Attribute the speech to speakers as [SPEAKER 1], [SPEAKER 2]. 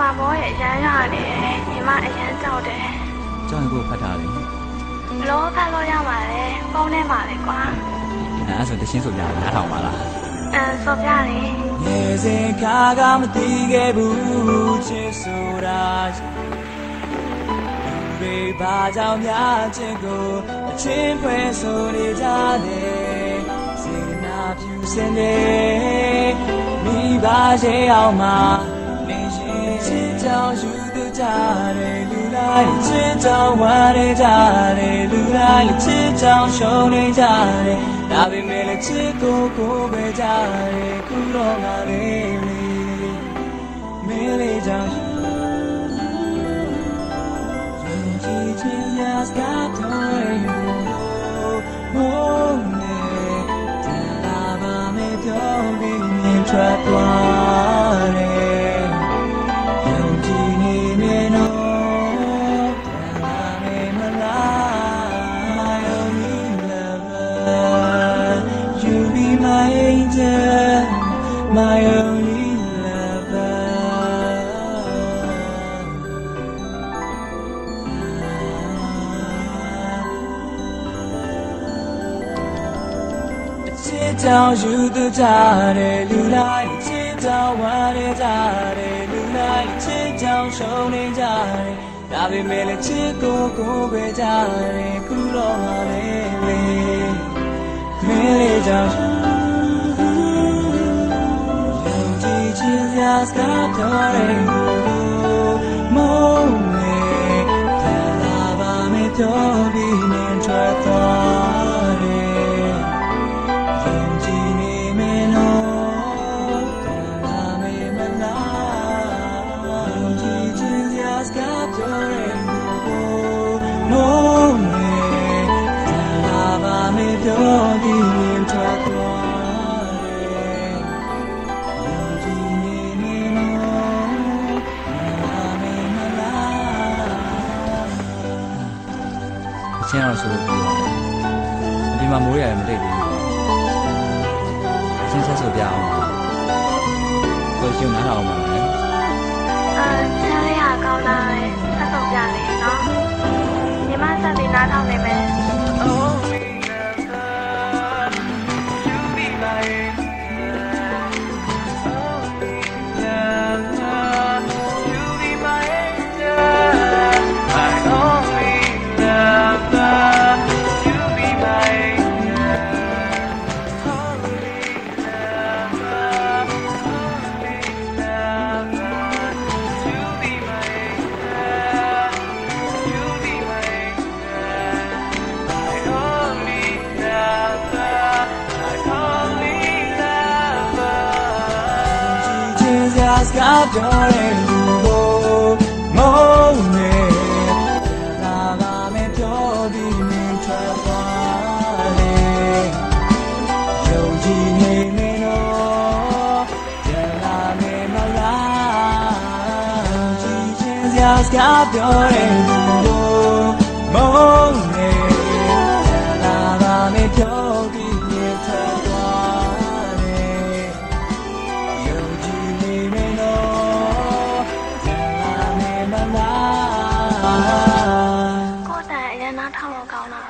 [SPEAKER 1] မှာဘောရဲ့အရန်ရတယ်ညီမအရန်ကြောက်တယ်
[SPEAKER 2] ကြောင်းရင်ကိုဖတ်ထားတယ်
[SPEAKER 1] လောဖတ်လို့ရပါလေဖုန်းထဲမှာလေကွာ
[SPEAKER 2] အဲအဲ့ဆိုတချင်းဆိုကြတာနားထောင်ပါလား
[SPEAKER 1] အမ်ဆိုပြလေ
[SPEAKER 2] ရေစင်ခါကမသိခဲ့ဘူးချစ်ဆိုတာဘေးဘာကြောင့်များချစ်ကိုအချင်းဖွဲဆိုနေကြတယ်စေနာပြူစင်နေမိဘရဲ့အောင်မှာနေရင်ချစ် ကြောင်ယူသူကြတယ်လူလိုက်ချစ်ကြောင်ဝမ်းနေကြတယ်လူလိုက်ချစ်ကြောင်ရှုံးနေကြတယ်ဒါပေမဲ့လည်းချစ်ကိုကိုပဲကြတယ်ခုတော့ငါလေးလေးမင်းလေးကြောင့် Just got to you Mone Talaba me pyobi min trap ware my angel My only lover ချစ်ကြောင်ယူသူကြတယ်လူလိုက်ချစ်ကြောင်ဝမ်းနေကြတယ်လူလိုက်ချစ်ကြောင်ရှုံးနေကြတယ်ဒါပေမဲ့လည်းချစ်ကိုကိုပဲကြတယ်ခုတော့ငါလေးလေးမင်းလေးကြောင့်ယုံ ခြင်း အချင်းအောင်ဆိုလို့ပြောတယ်ဒီမှာမိုးရတယ်မတိတ်သေးဘူးချင်းဆက်ဆိုပြအောင်ပါကိုရှင်နားထောင်ပါမယ်
[SPEAKER 1] အ
[SPEAKER 2] စရာစကားပြောတဲ့လူကိုမုန်းနေလာပါမယ်ပြောပြီးမင်းထွက်သွားလေယုံကြည်နေမင်းတော့ကြလာနေမလားယုံကြည်ချင်းစရာစကားပြောတဲ့လူကို လာနေမလား